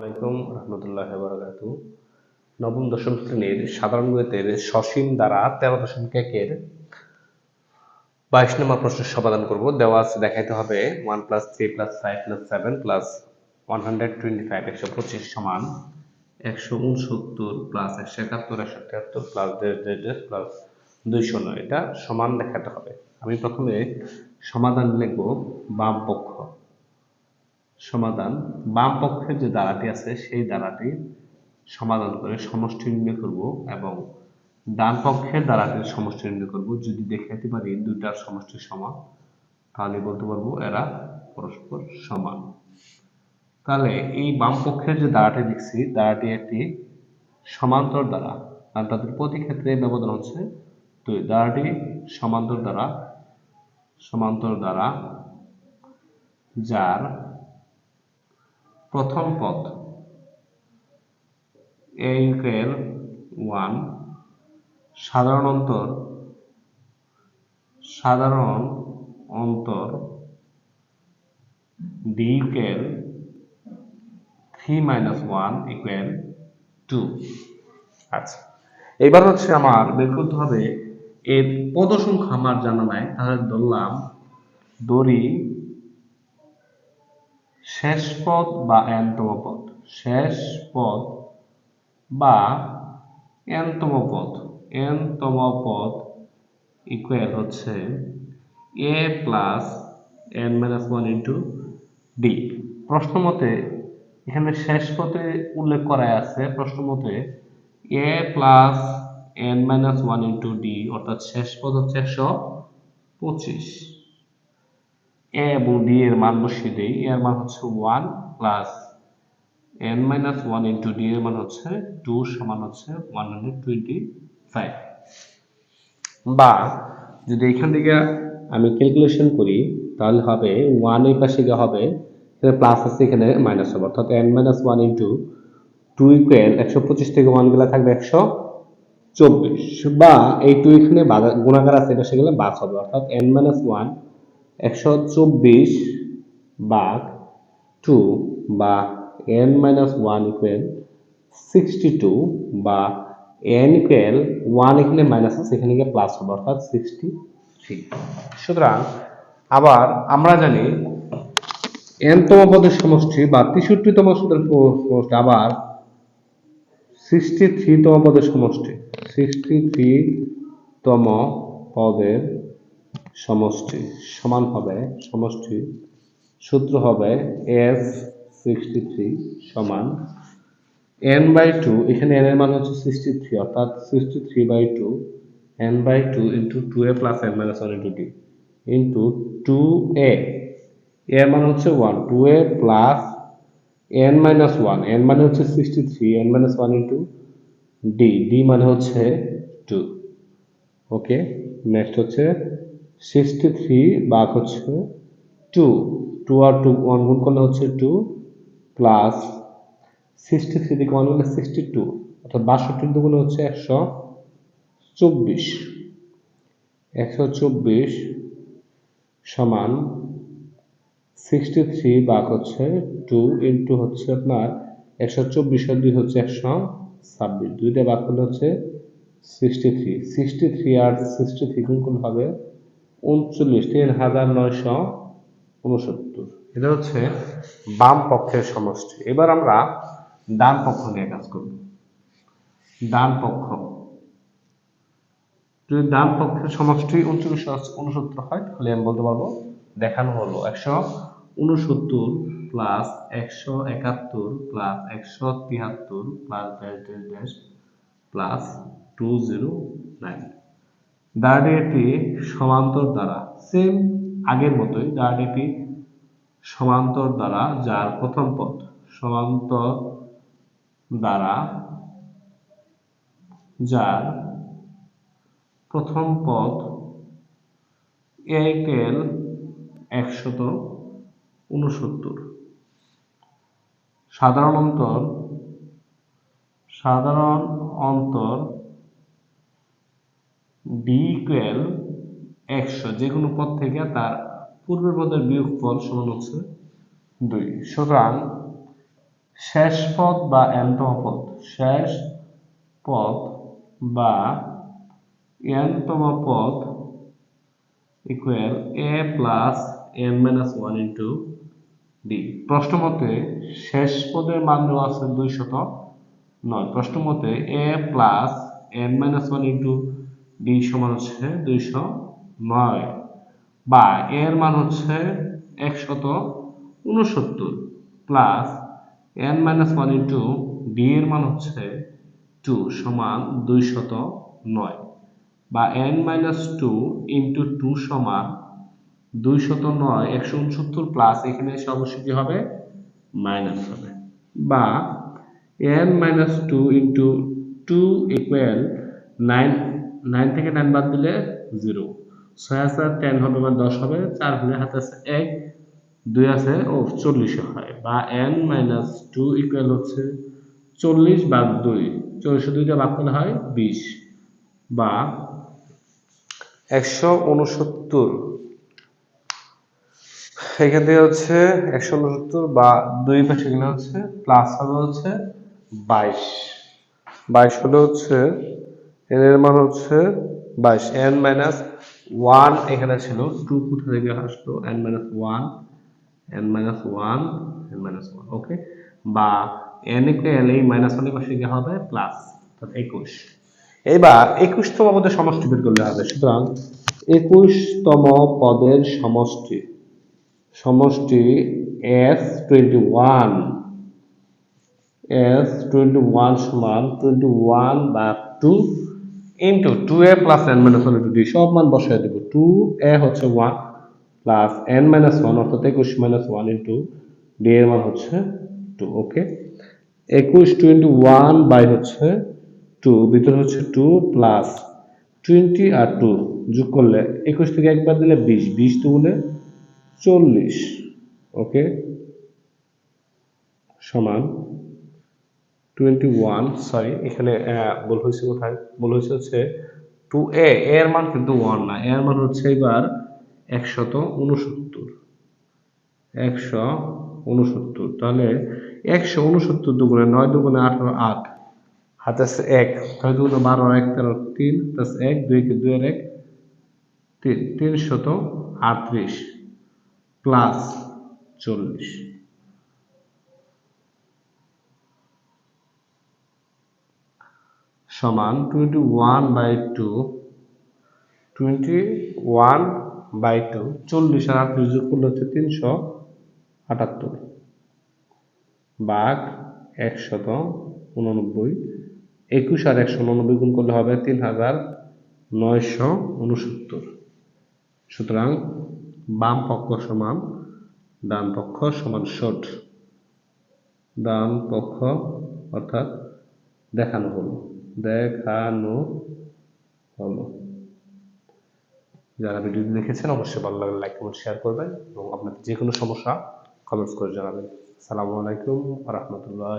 আলাইকুম রহমতুল্লাহ বারাকাতু নবম, দশম শ্রেণির সাধারণ গণিতের সসীম দ্বারা তেরো দশমিক একের বাইশ নম্বর প্রশ্নের সমাধান করব। দেওয়া আছে, দেখাইতে হবে one plus three plus five plus seven plus one hundred twenty five, একশো পঁচিশ সমান একশো উনসত্তর প্লাস একশো একাত্তর, একশো তিয়াত্তর প্লাস প্লাস দুইশো নয়। এটা সমান দেখাতে হবে। আমি প্রথমে সমাধান লিখব বাম পক্ষ। সমাধান, বাম পক্ষের যে দ্বারাটি আছে, সেই দ্বারাটি সমাধান করে সমষ্টি নির্ণয় করব এবং ডান পক্ষের দ্বারাটির সমষ্টি নির্ণয় করব। যদি দেখাতে পারি দুইটার সমষ্টি সমান, তাহলে বলতে পারব এরা পরস্পর সমান। তাহলে এই বাম পক্ষের যে দ্বারাটি দেখছি, দ্বারাটি একটি সমান্তর দ্বারা, আর তাদের প্রতি ক্ষেত্রে ব্যবধান হচ্ছে দুই। দ্বারাটি সমান্তর দ্বারা সমান্তর দ্বারা, যার প্রথম পদ। A equal one. সাধারণ অন্তর। সাধারণ অন্তর। D equal three minus one equal two. আচ্ছা। এবার হচ্ছে আমার বের করতে হবে এর পদ সংখ্যা আমার জানা নাই, তাহলে ধরলাম দড়ি শেষ পদ বা এনতম পদ। শেষ পদ বা এনতম পদ। এনতম পদ ইকুয়াল হচ্ছে a plus n minus one into d প্রশ্ন মতে এখানে শেষ পদে উল্লেখ করা আছে প্রশ্ন মতে a plus n minus one into d অর্থাৎ শেষ পদ হচ্ছে একশো পঁচিশ। এ এবং ডি এর মান বসিয়ে দিই। এর মান হচ্ছে one plus n minus one into d এর মান হচ্ছে টু সমান হচ্ছে ওয়ান হান্ড্রেড টোয়েন্টি ফাইভ। বা যদি এখান থেকে আমি ক্যালকুলেশন করি, তাহলে হবে ওয়ান এই পাশে গিয়ে হবে, এখানে প্লাস আছে, এখানে মাইনাস হবে। অর্থাৎ n minus one into two equal একশো পঁচিশ থেকে ওয়ান গেলে থাকবে একশো চব্বিশ। বা এই টু এখানে গুণাকার আছে, এটা সেগুলো বাস হবে। অর্থাৎ এন মাইনাস ওয়ান একশো চব্বিশ বাঘ টু বা n minus one equal sixty two বা এন ইকুয়াল ওয়ান এখানে মাইনাস আছে, এখানে গিয়ে প্লাস হবে, অর্থাৎ সিক্সটি থ্রি সুতরাং আবার আমরা জানি এনতম পদের সমষ্টি বা তেষট্টিতম সমষ্টি আবার সিক্সটি থ্রিতম পদের সমষ্টি। সিক্সটি থ্রিতম পদের সমষ্টি সমান হবে, সমষ্টি সূত্র হবে এস সিক্সটি থ্রি সমান এন বাই টু, এখানে এন এর মান হচ্ছে সিক্সটি থ্রি, অর্থাৎ sixty three by two, n by two into two a plus n minus one into d, into two a. এর মান হচ্ছে one, two a plus n minus one, n মানে হচ্ছে sixty three, n minus one into d d মানে হচ্ছে two. Okay, next হচ্ছে sixty three বাঘ হচ্ছে টু টু আর টু ওয়ান গুণ করলে হচ্ছে টু প্লাস সিক্সটি থ্রি থেকে ওয়ান করলে সিক্সটি টু অর্থাৎ বাষট্টির দুগুণে হচ্ছে একশো চব্বিশ। একশো চব্বিশ সমান সিক্সটি থ্রি বাঘ হচ্ছে টু ইন্টু হচ্ছে আপনার একশো চব্বিশের দুই হচ্ছে একশো ছাব্বিশ। দুইটা বাঘ করলে হচ্ছে সিক্সটি থ্রি সিক্সটি থ্রি আর সিক্সটি থ্রি গুণ হবে উনচল্লিশ, তিন হাজার নয়শো উনসত্তর। এটা হচ্ছে বাম পক্ষের সমষ্টি। এবার আমরা ডান পক্ষ নিয়ে কাজ করব। ডান পক্ষ। যদি ডান পক্ষের সমষ্টি উনচল্লিশ, উনসত্তর হয়, তাহলে আমি বলতে পারব দেখানো হলো একশো উনসত্তর প্লাস একশো একাত্তর প্লাস একশো তিয়াত্তর plus dash dash dash plus two zero nine. দাঁড়িয়েটি সমান্তর দ্বারা সেম আগের মতোই দাঁড়িয়েটি সমান্তর দ্বারা যার প্রথম পদ, সমান্তর দ্বারা যার প্রথম পদ একেল একশত উনসত্তর সাধারণ অন্তর সাধারণ অন্তর ডি ইকুয়াল একশো যে কোনো পদ থেকে তার পূর্বের পদের বিয়োগফল সমান হচ্ছে দুই। সুতরাং শেষ পদ বা এনতম পদ, শেষ পদ বা এনতম পদ equal a plus n minus one into d প্রশ্ন মতে শেষ পদের মান দেওয়া আছে দুইশত নয়। প্রশ্ন মতে a plus n minus one into d সমান হচ্ছে দুইশো নয়। বা এর মান হচ্ছে একশত উনসত্তর plus n minus one into d এর মান হচ্ছে টু সমান দুইশত নয়। বা n minus two into two সমান দুইশত নয়, একশো উনসত্তর প্লাস এখানে এসে অবশ্যই কি হবে? মাইনাস হবে। বা n minus two into two equal nine nine থেকে নাইন বাদ দিলে জিরো। ছয় আছে টেন হবে মানে দশ হবে, চার হলে হাতে আছে এক, দুই আছে, ও, চল্লিশে হয়। বা এন মাইনাস টু ইকুয়াল হচ্ছে চল্লিশ বাদ দুই। চল্লিশে দুইটা বাদ করলে হয় বিশ। বা একশো উনসত্তর এখান থেকে হচ্ছে একশো উনসত্তর বা দুই পাশে গেলে হচ্ছে প্লাস হবে হচ্ছে বাইশ। বাইশ হলে হচ্ছে এন এর মান হচ্ছে বাইশ। এন মাইনাস ওয়ান এখানে ছিল। টু কোথা থেকে আসলো n minus one n minus one n okay বা এন ইকুয়াল এই মাইনাস ওয়ানের পাশে গিয়ে হবে প্লাস অর্থাৎ একুশ। এবার একুশতম পদের সমষ্টি বের করলে হবে। সুতরাং একুশতম পদের সমষ্টি সমষ্টি S twenty one S twenty one সমান টোয়েন্টি ওয়ান বা two into two a plus n minus one into সব মান বসাই দেবো। টু এ হচ্ছে one plus n minus one অর্থাৎ একুশ মাইনাস ওয়ান ইন্টু ডি এর মান হচ্ছে টু ওকে একুশ টোয়েন্টি ওয়ান বাই হচ্ছে টু ভিতরে হচ্ছে টু প্লাস টোয়েন্টি আর টু যোগ করলে একুশ থেকে একবার দিলে বিশ বিশ বলে চল্লিশ ওকে সমান টোয়েন্টি ওয়ান সরি এখানে ভুল হয়েছে কোথায়? ভুল হয়েছে হচ্ছে টু এ এর মান কিন্তু ওয়ান না। এর মান হচ্ছে এবার একশত উনসত্তর। একশো উনসত্তর, তাহলে একশো উনসত্তর দুগুণে নয় দুগুণে আঠারো, আট। হাতে আছে এক। ছয় দুগুণে বারো, এক, তেরো, তিন। প্লাস এক, দুই কে দুই এক, তিন। তিনশত আটত্রিশ প্লাস চল্লিশ। সমান twenty one by two twenty one by two চল্লিশ আর আটত্রিশ যোগ করলে হচ্ছে তিনশো আটাত্তর। বাঘ একশত উননব্বই, একুশ আর একশো উননব্বই গুণ করলে হবে তিন হাজার নয়শো উনসত্তর। সুতরাং বাম পক্ষ সমান, ডান পক্ষ সমান শট ডান পক্ষ অর্থাৎ দেখানো হলো। দেখানো হলো। যারা ভিডিওটি দেখেছেন, অবশ্যই ভালো লাগলে লাইক কমেন্ট শেয়ার করবেন এবং আপনাদের যে কোনো সমস্যা কমেন্টস করে জানাবেন। সালামু আলাইকুম রহমতুল্লাহ